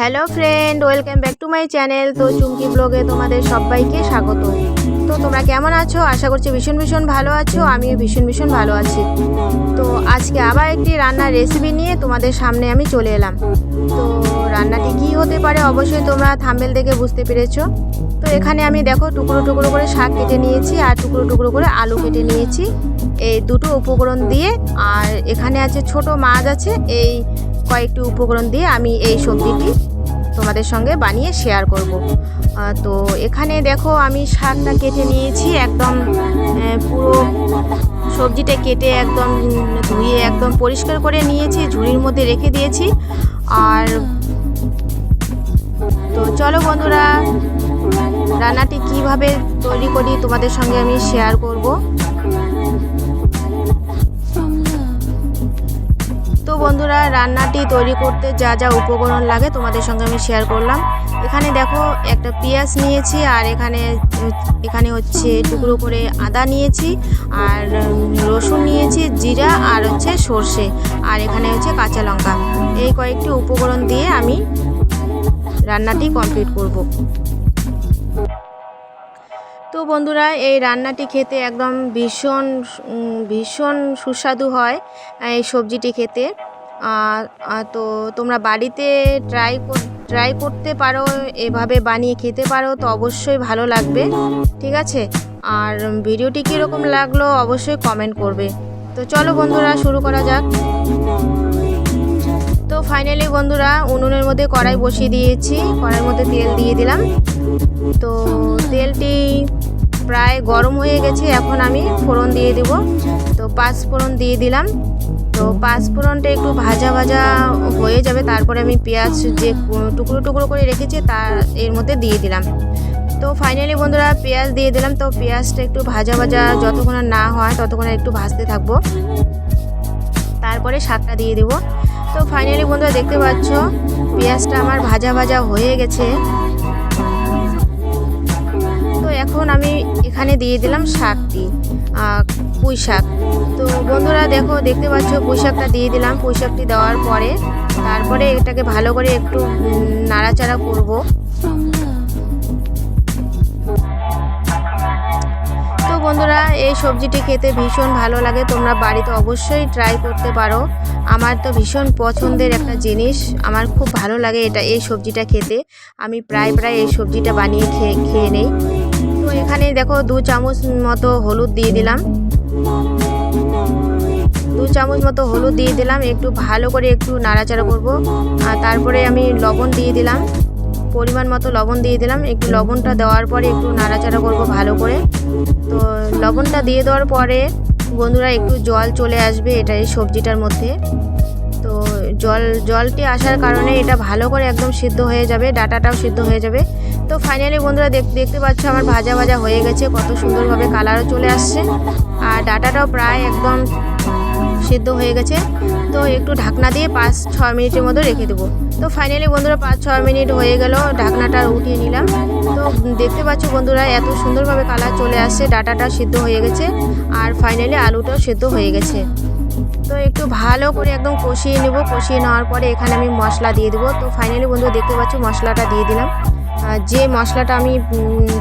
Hello friend welcome back to my channel তো চুমকি ব্লগে তোমাদের সবাইকে স্বাগত। তো তোমরা কেমন আছো? আশা করছি ভীষণ ভীষণ ভালো আছো। আমিও ভীষণ ভীষণ ভালো আছি। তো আজকে আবার একটি রান্নার রেসিপি নিয়ে তোমাদের সামনে আমি চলে এলাম। তো রান্নাটি কী হতে পারে অবশ্যই তোমরা থাম্বেল দেখে বুঝতে পেরেছ। তো এখানে আমি দেখো টুকরো টুকরো করে শাক কেটে নিয়েছি আর টুকরো টুকরো করে আলু কেটে নিয়েছি। এই দুটো উপকরণ দিয়ে আর এখানে আছে ছোট মাছ আছে। এই কয়েকটি উপকরণ দিয়ে আমি এই সবজিটি তোমাদের সঙ্গে বানিয়ে শেয়ার করব। তো এখানে দেখো আমি শাকটা কেটে নিয়েছি, একদম পুরো সবজিটা কেটে একদম ধুয়ে একদম পরিষ্কার করে নিয়েছি, ঝুড়ির মধ্যে রেখে দিয়েছি। আর তো চলো বন্ধুরা, রান্নাটি কীভাবে তৈরি করি তোমাদের সঙ্গে আমি শেয়ার করব। বন্ধুরা, রান্নাটি তৈরি করতে যা যা উপকরণ লাগে তোমাদের সঙ্গে আমি শেয়ার করলাম। এখানে দেখো একটা পেঁয়াজ নিয়েছি আর এখানে এখানে হচ্ছে টুকরো করে আদা নিয়েছি আর রসুন নিয়েছি, জিরা আর হচ্ছে সর্ষে আর এখানে হচ্ছে কাঁচা লঙ্কা। এই কয়েকটি উপকরণ দিয়ে আমি রান্নাটি কমপ্লিট করব। তো বন্ধুরা, এই রান্নাটি খেতে একদম ভীষণ ভীষণ সুস্বাদু হয় এই সবজিটি খেতে। তো তোমরা বাড়িতে ট্রাই ট্রাই করতে পারো, এভাবে বানিয়ে খেতে পারো, তো অবশ্যই ভালো লাগবে, ঠিক আছে? আর ভিডিওটি কীরকম লাগল অবশ্যই কমেন্ট করবে। তো চলো বন্ধুরা, শুরু করা যাক। তো ফাইনালি বন্ধুরা, উনুনের মধ্যে কড়াই বসিয়ে দিয়েছি, কড়াইয়ের মধ্যে তেল দিয়ে দিলাম। তো তেলটি প্রায় গরম হয়ে গেছে, এখন আমি ফোড়ন দিয়ে দিব। তো পাঁচ ফোড়ন দিয়ে দিলাম। তো পাঁচ ফোড়নটা একটু ভাজা ভাজা হয়ে যাবে, তারপরে আমি পেঁয়াজ যে টুকরো টুকরো করে রেখেছি তার এর মধ্যে দিয়ে দিলাম। তো ফাইনালি বন্ধুরা পেঁয়াজ দিয়ে দিলাম, তো পেঁয়াজটা একটু ভাজা ভাজা যতক্ষণ না হয় ততক্ষণ একটু ভাজতে থাকব। তারপরে শাকটা দিয়ে দেবো। তো ফাইনালি বন্ধুরা দেখতে পাচ্ছ, পেঁয়াজটা আমার ভাজা ভাজা হয়ে গেছে। তো এখন আমি এখানে দিয়ে দিলাম শাকটি। পুঁই শাক তো বন্ধুরা দেখো, দেখতে পাচ্ছ পুঁই শাকটা দিয়ে দিলাম। পুঁই শাকটি দেওয়ার পরে তারপরে এটাকে ভালো করে একটু নাড়াচাড়া করব। তো বন্ধুরা, এই সবজিটি খেতে ভীষণ ভালো লাগে। তোমরা বাড়িতে অবশ্যই ট্রাই করতে পারো। আমার তো ভীষণ পছন্দের একটা জিনিস। আমার খুব ভালো লাগে এটা, এই সবজিটা খেতে। আমি প্রায় প্রায় এই সবজিটা বানিয়ে খেয়ে খেয়ে নেই। তো এখানে দেখো, দু চামচ মতো হলুদ দিয়ে দিলাম। দু চামচ মতো হলুদ দিয়ে দিলাম, একটু ভালো করে একটু নাড়াচাড়া করব। আর তারপরে আমি লবণ দিয়ে দিলাম, পরিমাণ মতো লবণ দিয়ে দিলাম। একটু লবণটা দেওয়ার পরে একটু নাড়াচাড়া করব ভালো করে। তো লবণটা দিয়ে দেওয়ার পরে বন্ধুরা একটু জল চলে আসবে এটা এই সবজিটার মধ্যে। তো জল, জলটি আসার কারণে এটা ভালো করে একদম সিদ্ধ হয়ে যাবে, ডাটাটাও সিদ্ধ হয়ে যাবে। তো ফাইনালি বন্ধুরা দেখ- দেখতে পাচ্ছ আমার ভাজা ভাজা হয়ে গেছে, কত সুন্দরভাবে কালারও চলে আসছে। আর ডাটাটাও প্রায় একদম সিদ্ধ হয়ে গেছে। তো একটু ঢাকনা দিয়ে পাঁচ, ছ মিনিটের মতো রেখে দেবো। তো ফাইনালি বন্ধুরা পাঁচ, ছ মিনিট হয়ে গেল, ঢাকনাটা উঠিয়ে নিলাম। তো দেখতে পাচ্ছ বন্ধুরা এত সুন্দরভাবে কালার চলে আসছে, ডাটাটা সিদ্ধ হয়ে গেছে। আর ফাইনালি আলুটাও সিদ্ধ হয়ে গেছে। তো একটু ভালো করে একদম কষিয়ে নেব। কষিয়ে নেওয়ার পরে এখানে আমি মশলা দিয়ে দেবো। তো ফাইনালি বন্ধু দেখতে পাচ্ছ মশলাটা দিয়ে দিলাম। যে মশলাটা আমি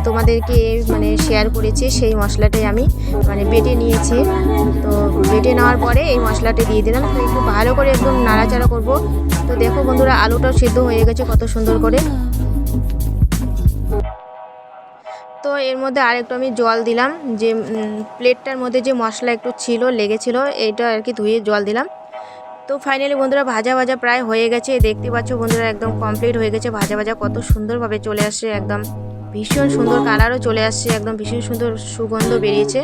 তোমাদেরকে মানে শেয়ার করেছি, সেই মশলাটাই আমি মানে বেটে নিয়েছি। তো বেটে নেওয়ার পরে এই মশলাটা দিয়ে দিলাম। তো একটু ভালো করে একদম নাড়াচাড়া করব। তো দেখো বন্ধুরা, আলুটাও সিদ্ধ হয়ে গেছে কত সুন্দর করে। এর মধ্যে আরেকটু আমি জল দিলাম, যে প্লেটটার মধ্যে যে মশলা একটু ছিল, লেগেছিল, এইটা আর কি ধুয়ে জল দিলাম। তো ফাইনালি বন্ধুরা ভাজা ভাজা প্রায় হয়ে গেছে, দেখতে পাচ্ছ বন্ধুরা একদম কমপ্লিট হয়ে গেছে, ভাজা ভাজা কত সুন্দরভাবে চলে আসছে, একদম ভীষণ সুন্দর কালারও চলে আসছে, একদম ভীষণ সুন্দর সুগন্ধ বেরিয়েছে।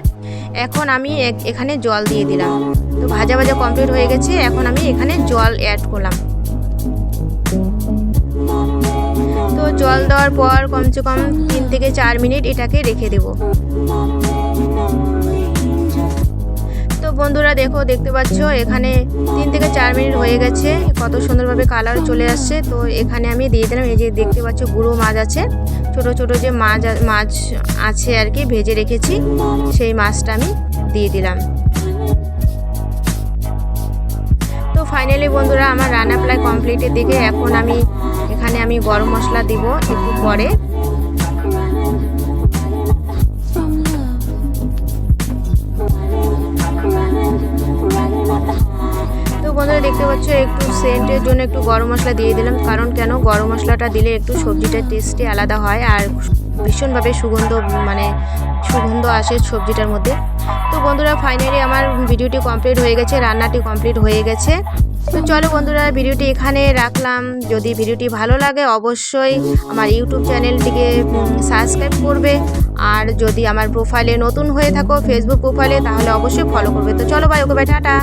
এখন আমি এখানে জল দিয়ে দিলাম। তো ভাজা ভাজা কমপ্লিট হয়ে গেছে, এখন আমি এখানে জল অ্যাড করলাম। জল দেওয়ার পর কমসে কম তিন থেকে চার মিনিট এটাকে রেখে দেবো। তো বন্ধুরা দেখো, দেখতে পাচ্ছ, এখানে তিন থেকে চার মিনিট হয়ে গেছে। কত সুন্দরভাবে কালার চলে আসছে। তো এখানে আমি দিয়ে দিলাম, এই যে দেখতে পাচ্ছ, গুঁড়ো মাছ আছে। ছোট ছোট যে মাছ মাছ আছে আর কি, ভেজে রেখেছি, সেই মাছটা আমি দিয়ে দিলাম। তো ফাইনালি বন্ধুরা, আমার রান্না প্রায় কমপ্লিটের দিকে। এখন আমি এখানে আমি গরম মশলা দিব একটু পরে। তো বন্ধুরা, দেখতে পাচ্ছ, একটু সেন্টের জন্য একটু গরম মশলা দিয়ে দিলাম, কারণ কেন? গরম মশলাটা দিলে একটু সবজিটার টেস্টই আলাদা হয় আর ভীষণভাবে সুগন্ধ মানে সুগন্ধ আসে সবজিটার মধ্যে। তো বন্ধুরা ফাইনালি আমার ভিডিওটি কমপ্লিট হয়ে গেছে, রান্নাটি কমপ্লিট হয়ে গেছে। তো চলো বন্ধুরা, ভিডিওটি এখানে রাখলাম। যদি ভিডিওটি ভালো লাগে, অবশ্যই আমার ইউটিউব চ্যানেলটিকে সাবস্ক্রাইব করবে। আর যদি আমার প্রোফাইলে নতুন হয়ে থাকো ফেসবুক প্রোফাইলে তাহলে অবশ্যই ফলো করবে। তো চলো ভাই ওকে ভাই টাটা।